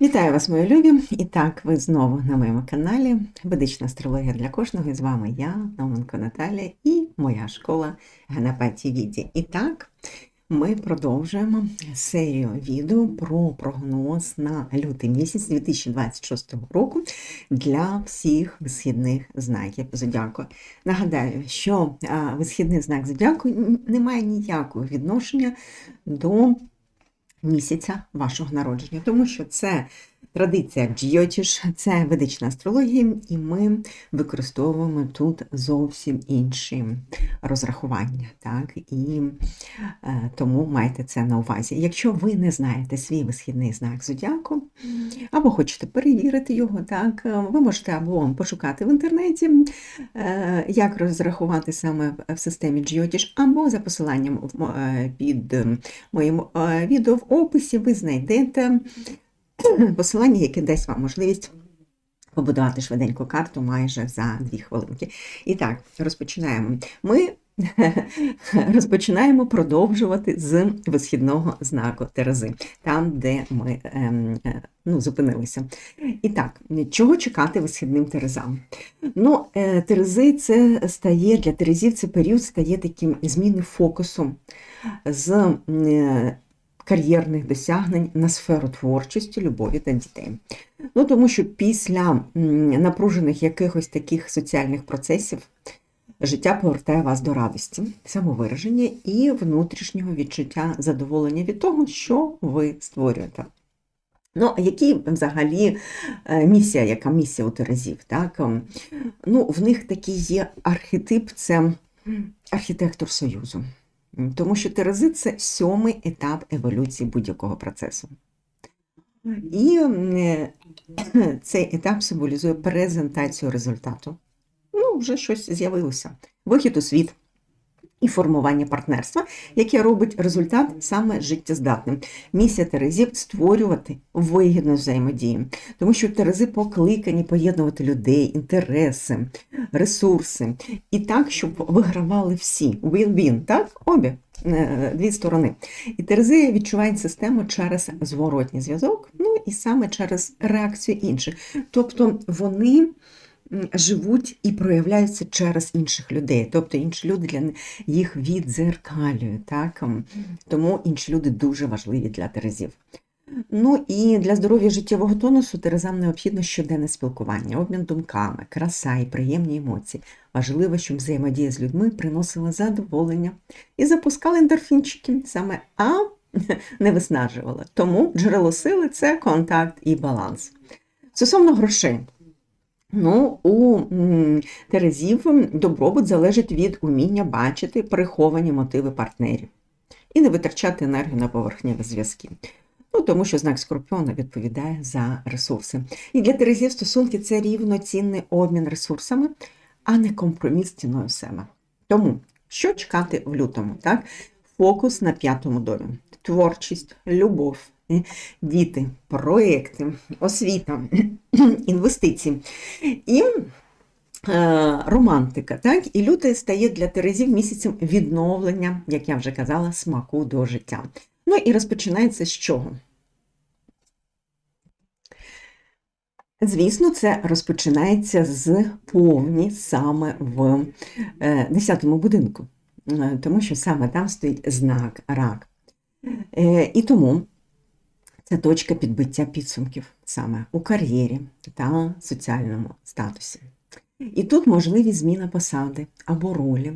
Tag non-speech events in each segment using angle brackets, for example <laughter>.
Вітаю вас, мої любі! І так, ви знову на моєму каналі Ведична астрологія для кожного. І з вами я, Науменко Наталія, і моя школа Ганапаті Віді. І так, ми продовжуємо серію відео про прогноз на лютий місяць 2026 року для всіх висхідних знаків зодіаку. Нагадаю, що висхідний знак зодіаку не має ніякого відношення до місяця вашого народження, тому що це традиція джйотіш, це ведична астрологія, і ми використовуємо тут зовсім інші розрахування. Так? І е, тому майте це на увазі. Якщо ви не знаєте свій висхідний знак зодіаку, або хочете перевірити його, так, е, ви можете або пошукати в інтернеті, е, як розрахувати саме в системі джйотіш, або за посиланням е, під моїм відео в описі ви знайдете <clears throat> посилання, яке дасть вам можливість побудувати швиденьку карту майже за дві хвилинки. І так, розпочинаємо. Ми <laughs> розпочинаємо продовжувати з висхідного знаку Терези, там, де ми ем, е, ну, зупинилися. І так, чого чекати висхідним Терезам? Ну, е, Терези це стає для Терезів це період стає таким зміни фокусу з е, кар'єрних досягнень на сферу творчості, любові та дітей. Ну, тому що після напружених якихось таких соціальних процесів життя повертає вас до радості, самовираження і внутрішнього відчуття задоволення від того, що ви створюєте. Ну, які взагалі е, місія, яка місія у Терезів? Так? Ну, в них такий є архетип, це архітектор Союзу. Тому що Терези це сьомий етап еволюції будь-якого процесу. І е, цей етап символізує презентацію результату. Ну, вже щось з'явилося. Вихід у світ і формування партнерства, яке робить результат саме життєздатним. Місія Терезів створювати вигідну взаємодію, тому що Терези покликані поєднувати людей, інтереси, ресурси, і так, щоб вигравали всі. Win-win, так? Обі е, дві сторони. І Терези відчувають систему через зворотній зв'язок, ну і саме через реакцію інших. Тобто вони живуть і проявляються через інших людей. Тобто інші люди для їх віддзеркалюють. Так? Тому інші люди дуже важливі для Терезів. Ну і для здоров'я життєвого тонусу Терезам необхідно щоденне спілкування, обмін думками, краса і приємні емоції. Важливо, щоб взаємодія з людьми приносила задоволення і запускала ендорфінчики саме А <laughs> не виснажувала. Тому джерело сили це контакт і баланс. Стосовно грошей. Ну, у Терезів добробут залежить від уміння бачити приховані мотиви партнерів і не витрачати енергію на поверхневі зв'язки. Ну, тому що знак Скорпіона відповідає за ресурси. І для Терезів стосунки це рівноцінний обмін ресурсами, а не компроміс ціною себе. Тому, що чекати в лютому? Так? Фокус на п'ятому домі. Творчість, любов, діти, проекти, освіта, <clears throat> інвестиції. І е, романтика. Так? І лютий стає для Терезів місяцем відновлення, як я вже казала, смаку до життя. Ну і розпочинається з чого? Звісно, це розпочинається з повні саме в е, 10-му будинку, Е, тому що саме там стоїть знак рак. Е, І тому це точка підбиття підсумків саме у кар'єрі та соціальному статусі. І тут можливість зміна посади або ролі,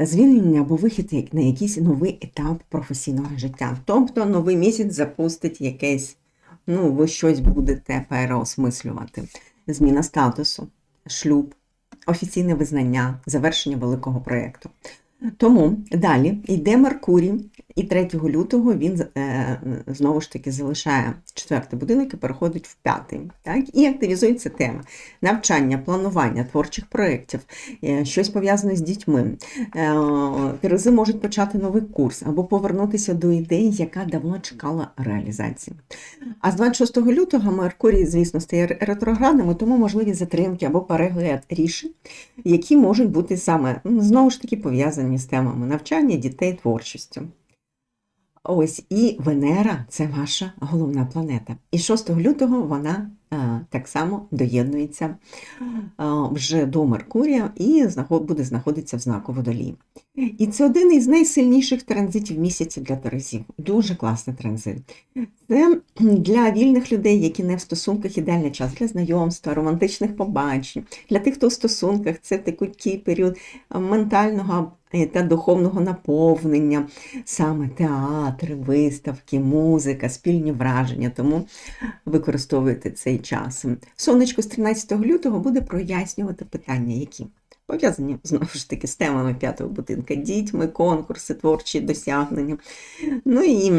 звільнення або вихід на якийсь новий етап професійного життя. Тобто новий місяць запустить якесь, ну, ви щось будете переосмислювати. Зміна статусу, шлюб, офіційне визнання, завершення великого проєкту. Тому далі йде Меркурій, і 3 лютого він е, знову ж таки залишає четвертий будинок і переходить в п'ятий. Так? І активізується тема навчання, планування творчих проєктів, е, щось пов'язане з дітьми. Е, Терези можуть почати новий курс або повернутися до ідеї, яка давно чекала реалізації. А з 26 лютого Меркурій, звісно, стає ретроградним, тому можливі затримки або перегляд рішень, які можуть бути саме ну, знову ж таки пов'язані з темами навчання дітей творчістю. Ось і Венера це ваша головна планета. І 6 лютого вона е, так само доєднується е, вже до Меркурія і буде знаходитися в знаку водолії. І це один із найсильніших транзитів місяця для Терезів. Дуже класний транзит. Це для вільних людей, які не в стосунках, ідеальний час для знайомства, романтичних побачень. Для тих, хто в стосунках, це такий період ментального е, та духовного наповнення, саме театри, виставки, музика, спільні враження. Тому використовуйте цей час. Сонечко з 13 лютого буде прояснювати питання, які пов'язані знову ж таки з темами п'ятого будинка, дітьми, конкурси, творчі досягнення. Ну і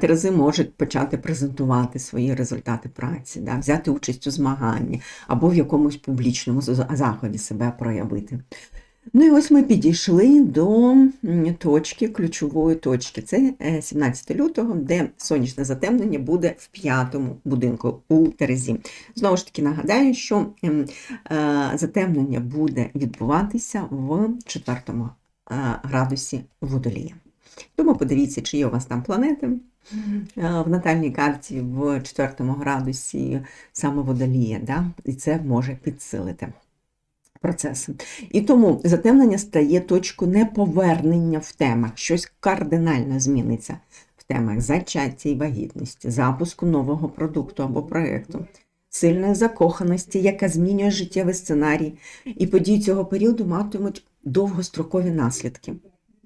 Терези можуть почати презентувати свої результати праці, да, взяти участь у змаганні або в якомусь публічному заході себе проявити. Ну і ось ми підійшли до точки, ключової точки. Це е, 17 лютого, де сонячне затемнення буде в п'ятому будинку у Терезі. Знову ж таки нагадаю, що е, затемнення буде відбуватися в четвертому е, градусі водолія. Тому подивіться, чи є у вас там планети. Е, В натальній карті в четвертому градусі саме водолія, да? і це може підсилити процеси. І тому затемнення стає точкою неповернення в темах, щось кардинально зміниться в темах зачаття і вагітності, запуску нового продукту або проєкту, сильної закоханості, яка змінює життєвий сценарій, і події цього періоду матимуть довгострокові наслідки,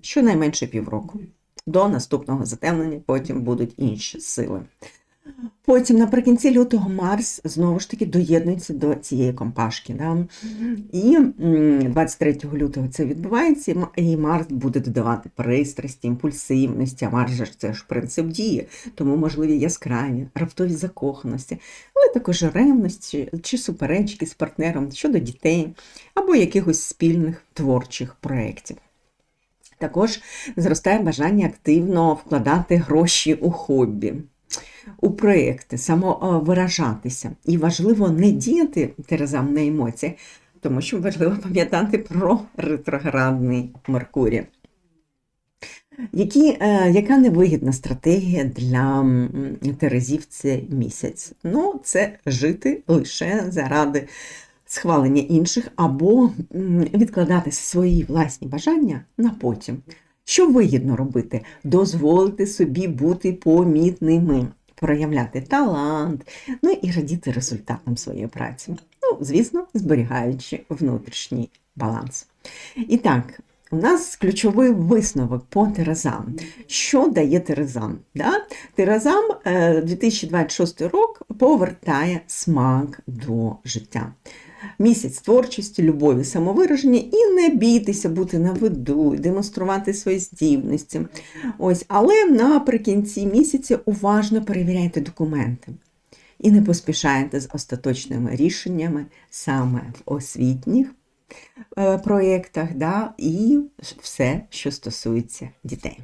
щонайменше півроку. До наступного затемнення потім будуть інші сили. Потім наприкінці лютого Марс знову ж таки доєднується до цієї компашки. Да? І 23 лютого це відбувається, і Марс буде додавати пристрасті, імпульсивності, а Марс же це ж принцип дії, тому можливі яскраві, раптові закоханості, але також ревності чи суперечки з партнером щодо дітей або якихось спільних творчих проєктів. Також зростає бажання активно вкладати гроші у хобі, у проєкти, самовиражатися. І важливо не діяти терезам на емоціях, тому що важливо пам'ятати про ретроградний Меркурій. Які, е, яка невигідна стратегія для терезів цей місяць? Ну, це жити лише заради схвалення інших або відкладати свої власні бажання на потім. Що вигідно робити? Дозволити собі бути помітними, проявляти талант, ну і радіти результатам своєї праці. Ну, звісно, зберігаючи внутрішній баланс. І так, у нас ключовий висновок по Терезам. Що дає Терезам? Да? Терезам е, 2026 рік повертає смак до життя. Місяць творчості, любові, самовираження і не бійтеся бути на виду, демонструвати свої здібності. Ось, але наприкінці місяця уважно перевіряйте документи і не поспішайте з остаточними рішеннями саме в освітніх е, проєктах, да, і все, що стосується дітей.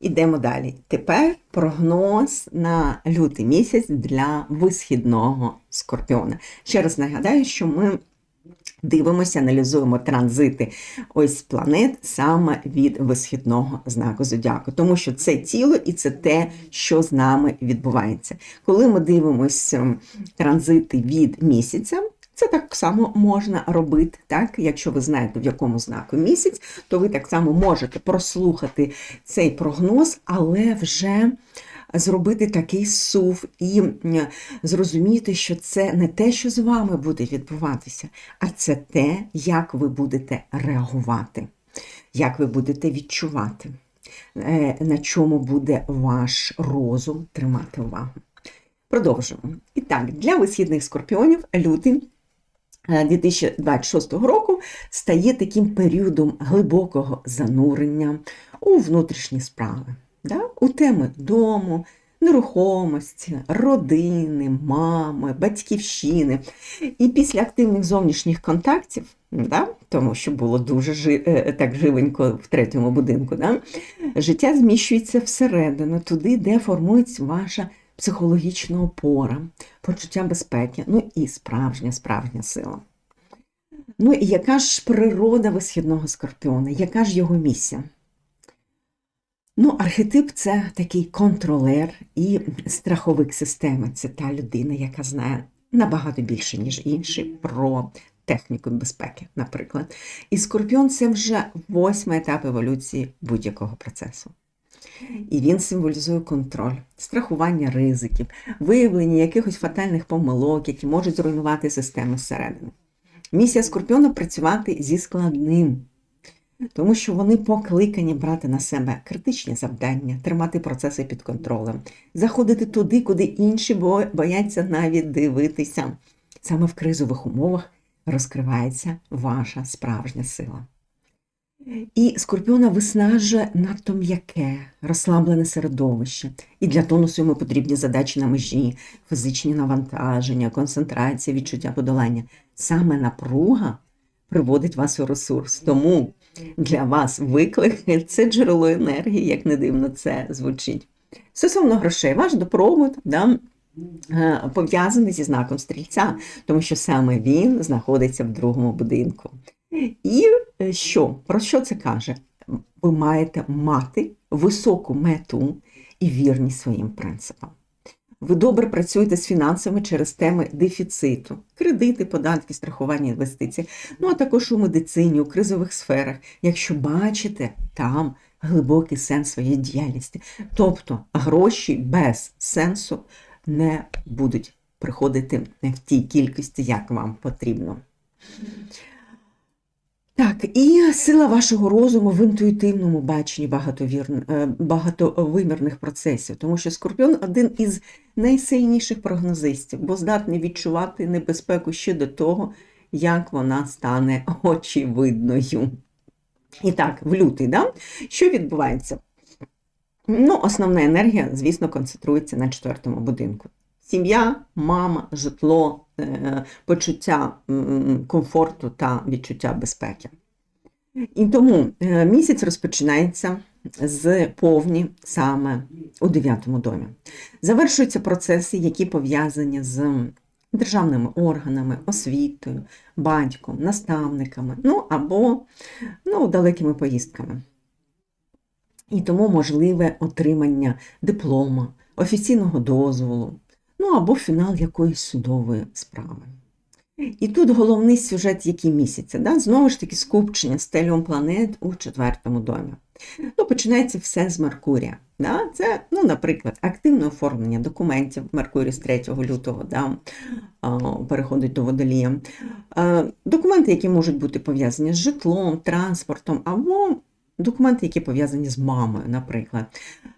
Ідемо далі. Тепер прогноз на лютий місяць для висхідного скорпіона. Ще раз нагадаю, що ми дивимося, аналізуємо транзити ось планет саме від висхідного знаку зодіаку, тому що це тіло і це те, що з нами відбувається. Коли ми дивимося транзити від місяця. Це так само можна робити, так? Якщо ви знаєте, в якому знаку місяць, то ви так само можете прослухати цей прогноз, але вже зробити такий сув і зрозуміти, що це не те, що з вами буде відбуватися, а це те, як ви будете реагувати, як ви будете відчувати, е, на чому буде ваш розум тримати увагу. Продовжуємо. І так, для висхідних скорпіонів лютий 2026 року стає таким періодом глибокого занурення у внутрішні справи, да? у теми дому, нерухомості, родини, мами, батьківщини. І після активних зовнішніх контактів, да? тому що було дуже жи- е, так живенько в третьому будинку, да? життя зміщується всередину, туди, де формується ваша психологічна опора, почуття безпеки, ну і справжня, справжня сила. Ну і яка ж природа висхідного скорпіона? Яка ж його місія? Ну, архетип це такий контролер і страховик системи. Це та людина, яка знає набагато більше, ніж інші, про техніку безпеки, наприклад. І скорпіон це вже восьмий етап еволюції будь-якого процесу. І він символізує контроль, страхування ризиків, виявлення якихось фатальних помилок, які можуть зруйнувати систему зсередини. Місія Скорпіона працювати зі складним, тому що вони покликані брати на себе критичні завдання, тримати процеси під контролем, заходити туди, куди інші бояться навіть дивитися. Саме в кризових умовах розкривається ваша справжня сила. І скорпіона виснажує надто м'яке, розслаблене середовище. І для тонусу йому потрібні задачі на межі, фізичні навантаження, концентрація, відчуття подолання. Саме напруга приводить вас у ресурс. Тому для вас виклик це джерело енергії, як не дивно це звучить. Стосовно грошей, ваш допробут да, е, пов'язаний зі знаком стрільця, тому що саме він знаходиться в другому будинку. І е, що? Про що це каже? Ви маєте мати високу мету і вірність своїм принципам. Ви добре працюєте з фінансами через теми дефіциту, кредити, податки, страхування інвестицій, ну а також у медицині, у кризових сферах, якщо бачите там глибокий сенс своєї діяльності. Тобто гроші без сенсу не будуть приходити в тій кількості, як вам потрібно. Так, і сила вашого розуму в інтуїтивному баченні е, багатовимірних процесів, тому що Скорпіон один із найсильніших прогнозистів, бо здатний відчувати небезпеку ще до того, як вона стане очевидною. І так, в лютий, да? що відбувається? Ну, Основна енергія, звісно, концентрується на четвертому будинку. Сім'я, мама, житло, е, почуття комфорту та відчуття безпеки. І тому е, місяць розпочинається з повні саме у дев'ятому домі. Завершуються процеси, які пов'язані з державними органами, освітою, батьком, наставниками, ну або ну, далекими поїздками. І тому можливе отримання диплома, офіційного дозволу, ну або фінал якоїсь судової справи. І тут головний сюжет, який місяця. Да? Знову ж таки, скупчення стеліум планет у четвертому домі. Ну, Починається все з Меркурія. Да? Це, ну, наприклад, активне оформлення документів Меркурій з 3 лютого да? переходить до водолія. Документи, які можуть бути пов'язані з житлом, транспортом або документи, які пов'язані з мамою, наприклад.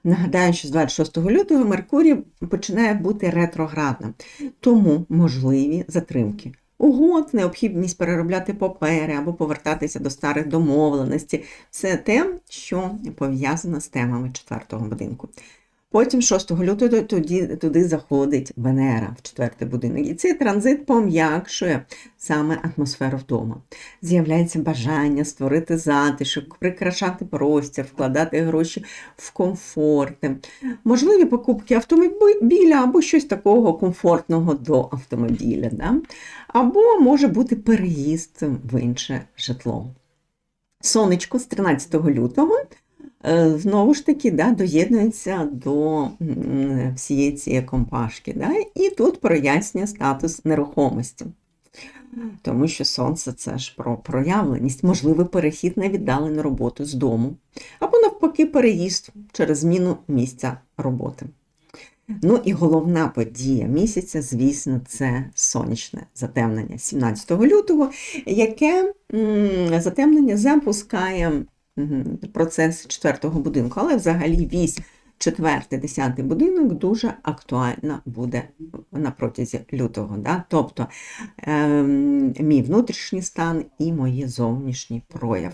Нагадаю, що з 26 лютого Меркурій починає бути ретроградним, тому можливі затримки. Угод, необхідність переробляти папери або повертатися до старих домовленостей все те, що пов'язано з темами четвертого будинку. Потім 6 лютого туди, туди заходить Венера в четвертий будинок. І цей транзит пом'якшує саме атмосферу вдома. З'являється бажання створити затишок, прикрашати простір, вкладати гроші в комфорти, можливі покупки автомобіля або щось такого комфортного до автомобіля. Да? Або може бути переїзд в інше житло. Сонечко з 13 лютого знову ж таки да, доєднується до всієї цієї компашки. Да, І тут прояснює статус нерухомості. Тому що сонце це ж про проявленість, можливий перехід на віддалену роботу з дому, або, навпаки, переїзд через зміну місця роботи. Ну і головна подія місяця, звісно, це сонячне затемнення 17 лютого, яке затемнення запускає процес четвертого будинку, але взагалі вісь четвертий, десятий будинок дуже актуальна буде на протязі лютого. Да? Тобто е, мій внутрішній стан і мої зовнішній прояв.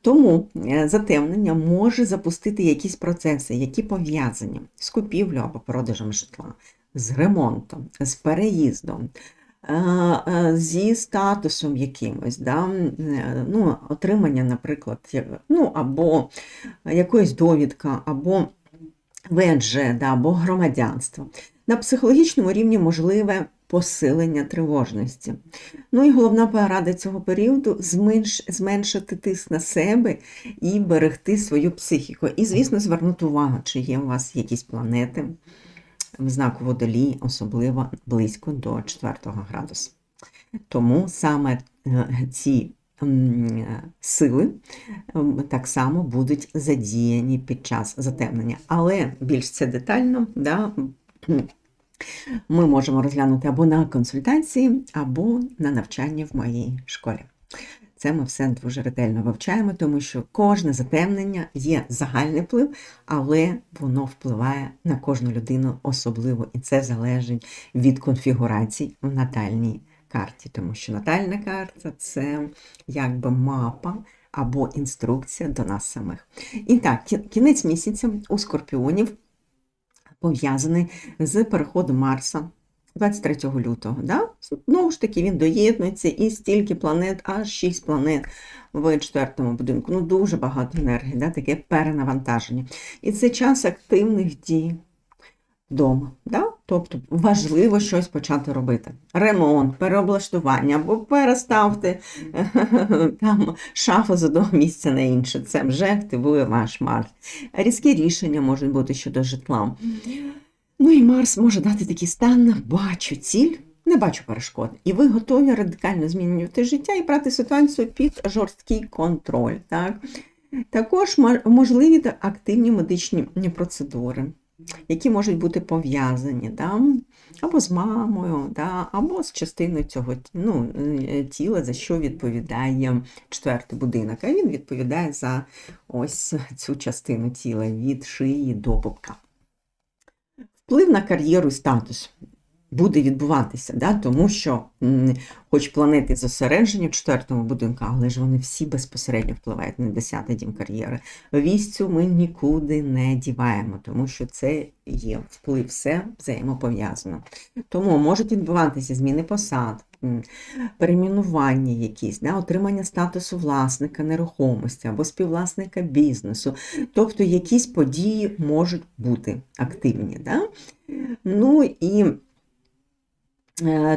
Тому е, затемнення може запустити якісь процеси, які пов'язані з купівлю або продажем житла, з ремонтом, з переїздом, зі статусом якимось, да? Е, ну, отримання, наприклад, ну, або якоїсь довідка, або ВНЖ, да, або громадянство. На психологічному рівні можливе посилення тривожності. Ну і головна порада цього періоду зменш, зменшити тиск на себе і берегти свою психіку. І, звісно, звернути увагу, чи є у вас якісь планети в знаку водолій, особливо близько до 4 градусу. Тому саме е, ці сили так само будуть задіяні під час затемнення. Але більш це детально, да, ми можемо розглянути або на консультації, або на навчанні в моїй школі. Це ми все дуже ретельно вивчаємо, тому що кожне затемнення є загальний вплив, але воно впливає на кожну людину особливо, і це залежить від конфігурацій в натальній карті, тому що натальна карта це якби мапа або інструкція до нас самих. І так, кінець місяця у скорпіонів пов'язаний з переходом Марса 23 лютого. Да? Знову ж таки, він доєднується і стільки планет, аж 6 планет в четвертому будинку. Ну, дуже багато енергії, да? таке перенавантаження. І це час активних дій вдома. Да? Тобто важливо щось почати робити. Ремонт, переоблаштування, або переставте <laughs> там шафу з одного місця на інше. Це вже активує ваш Марс. Різкі рішення можуть бути щодо житла. Ну і Марс може дати такий стан, бачу ціль, не бачу перешкод. І ви готові радикально змінювати життя і брати ситуацію під жорсткий контроль. Так? Також можливі активні медичні процедури які можуть бути пов'язані да? або з мамою, да? або з частиною цього ну, е, тіла, за що відповідає четвертий будинок. А він відповідає за ось цю частину тіла від шиї до попка. Вплив на кар'єру і статус буде відбуватися, да? тому що, хоч планети зосереджені в четвертому будинку, але ж вони всі безпосередньо впливають на 10 дім кар'єри. Вістю ми нікуди не діваємо, тому що це є вплив, все взаємопов'язано. Тому можуть відбуватися зміни посад. Перейменування якісь, да, отримання статусу власника нерухомості або співвласника бізнесу. Тобто якісь події можуть бути активні. Да? Ну і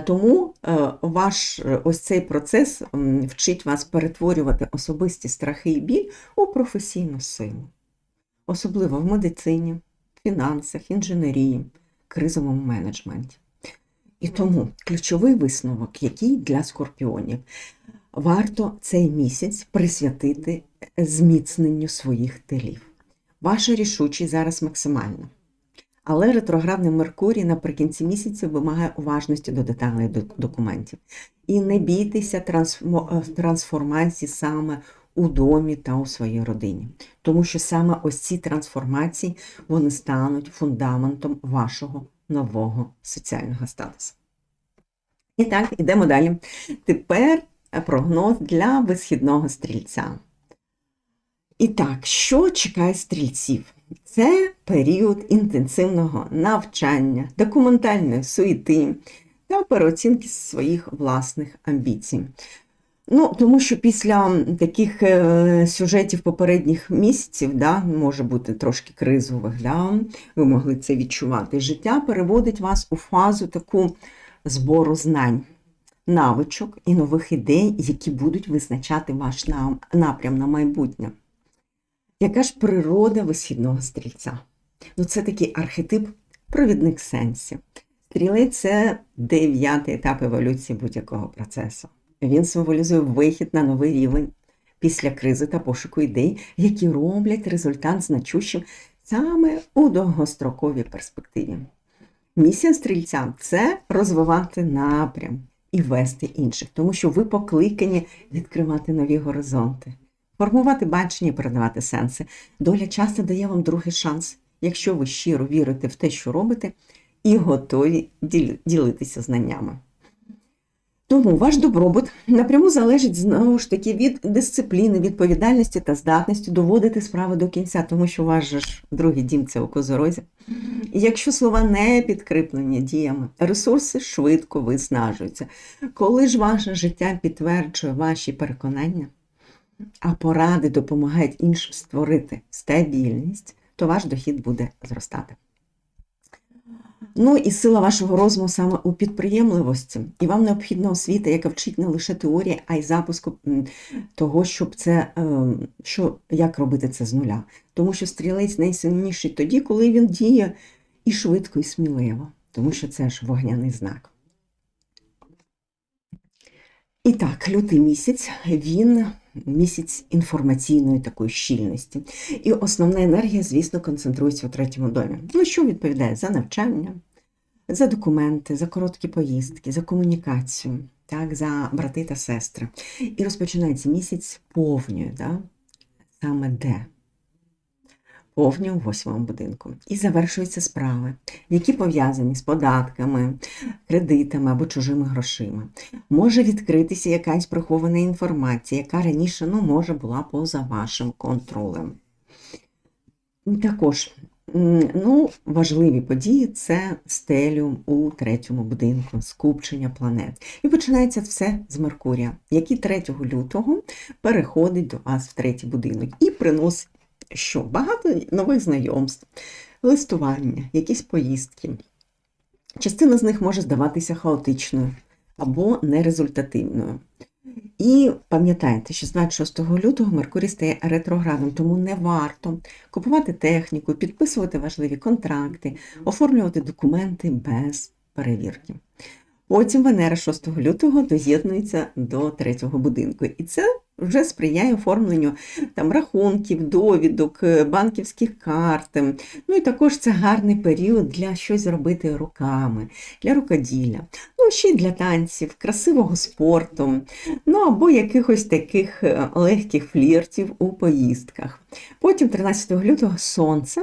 тому е, ваш е, ось цей процес вчить вас перетворювати особисті страхи і біль у професійну силу, особливо в медицині, фінансах, інженерії, кризовому менеджменті. І тому ключовий висновок, який для скорпіонів, варто цей місяць присвятити зміцненню своїх тилів. Ваша рішучість зараз максимальна. Але ретроградний Меркурій наприкінці місяця вимагає уважності до деталей документів. І не бійтеся е, трансформації саме у домі та у своїй родині. Тому що саме ось ці трансформації вони стануть фундаментом вашого нового соціального статусу. І так, ідемо далі. Тепер прогноз для висхідного стрільця. І так, що чекає стрільців? Це період інтенсивного навчання, документальної суєти та переоцінки своїх власних амбіцій. Ну, Тому що після таких е, сюжетів попередніх місяців, да, може бути трошки кризових, да, ви могли це відчувати. Життя переводить вас у фазу таку збору знань, навичок і нових ідей, які будуть визначати ваш напрям на майбутнє. Яка ж природа висхідного стрільця? Ну, Це такий архетип, провідник сенсів. Стрілець це дев'ятий етап еволюції будь-якого процесу. Він символізує вихід на новий рівень після кризи та пошуку ідей, які роблять результат значущим саме у довгостроковій перспективі. Місія стрільця це розвивати напрям і вести інших, тому що ви покликані відкривати нові горизонти. Формувати бачення і передавати сенси. Доля часто дає вам другий шанс, якщо ви щиро вірите в те, що робите, і готові ділитися знаннями. Тому ваш добробут напряму залежить знову ж таки від дисципліни, відповідальності та здатності доводити справи до кінця, тому що ваш же ж другий дім це у козорозі. І якщо слова не підкріплені діями, ресурси швидко виснажуються. Коли ж ваше життя підтверджує ваші переконання, а поради допомагають іншим створити стабільність, то ваш дохід буде зростати. Ну і сила вашого розуму саме у підприємливості. І вам необхідна освіта, яка вчить не лише теорії, а й запуску того, щоб це, е, що, як робити це з нуля. Тому що стрілець найсильніший тоді, коли він діє і швидко, і сміливо, тому що це ж вогняний знак. І так, лютий місяць, він місяць інформаційної такої щільності. І основна енергія, звісно, концентрується у третьому домі. Ну, що відповідає за навчання, за документи, за короткі поїздки, за комунікацію, так, за брати та сестри. І розпочинається місяць повнює, да? саме де? Повню у восьмому будинку. І завершуються справи, які пов'язані з податками, кредитами або чужими грошима. Може відкритися якась прихована інформація, яка раніше ну, може була поза вашим контролем. Також ну, важливі події це стелю у третьому будинку, скупчення планет. І починається все з Меркурія, який 3 лютого переходить до вас в третій будинок і приносить що? Багато нових знайомств, листування, якісь поїздки. Частина з них може здаватися хаотичною або нерезультативною. І пам'ятайте, що з 26 лютого Меркурій стає ретроградом, тому не варто купувати техніку, підписувати важливі контракти, оформлювати документи без перевірки. Потім Венера 6 лютого доєднується до третього будинку. І це вже сприяє оформленню там, рахунків, довідок, е, банківських карт. Ну і також це гарний період для щось зробити руками, для рукоділля, ну ще й для танців, красивого спорту, ну або якихось таких е, легких фліртів у поїздках. Потім, 13 лютого, сонце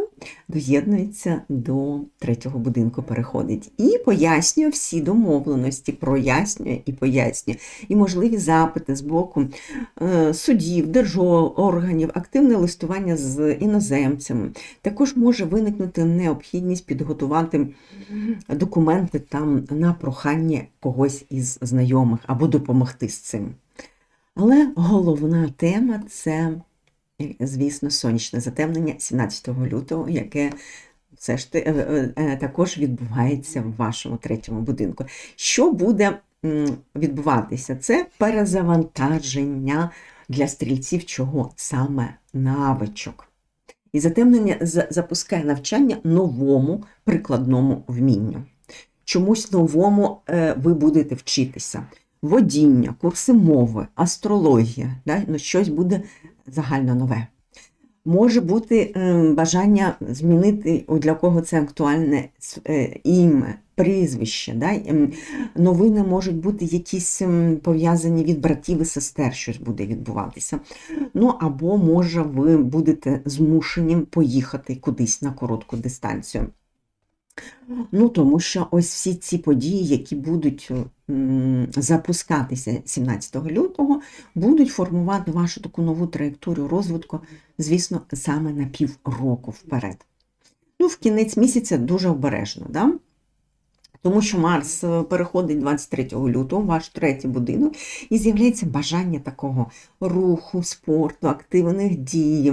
доєднується до третього будинку, переходить і пояснює всі домовленості, прояснює і пояснює, і можливі запити з боку е, судів, держорганів, активне листування з іноземцями. Також може виникнути необхідність підготувати документи там на прохання когось із знайомих або допомогти з цим. Але головна тема це звісно, сонячне затемнення 17 лютого, яке все ж е, е, також відбувається в вашому третьому будинку. Що буде відбуватися? Це перезавантаження для стрільців, чого саме навичок. І затемнення запускає навчання новому прикладному вмінню. Чомусь новому е, ви будете вчитися. Водіння, курси мови, астрологія, да? ну, щось буде загально нове. Може бути ем, бажання змінити, для кого це актуальне е, ім'я, прізвище. Да? Ем, новини можуть бути якісь ем, пов'язані від братів і сестер, щось буде відбуватися. Ну, або, може, ви будете змушені поїхати кудись на коротку дистанцію. Ну, тому що ось всі ці події, які будуть запускатися 17 лютого, будуть формувати вашу таку нову траєкторію розвитку, звісно, саме на півроку вперед. Ну, в кінець місяця дуже обережно, да? тому що Марс е, переходить 23 лютого, ваш третій будинок, і з'являється бажання такого руху, спорту, активних дій.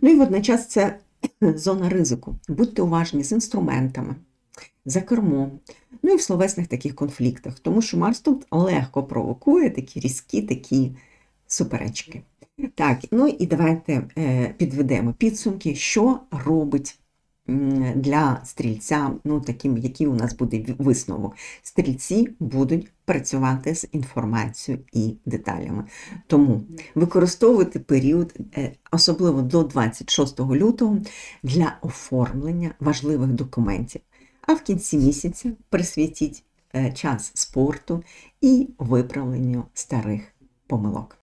Ну і водночас це зона ризику. Будьте уважні з інструментами, за кермом, ну і в словесних таких конфліктах, тому що Марс тут легко провокує такі різкі такі суперечки. Так, ну і давайте е, підведемо підсумки, що робить для стрільця, ну таким, який у нас буде висновок. Стрільці будуть працювати з інформацією і деталями. Тому використовуйте період, е, особливо до 26 лютого, для оформлення важливих документів. А в кінці місяця присвятіть е, час спорту і виправленню старих помилок.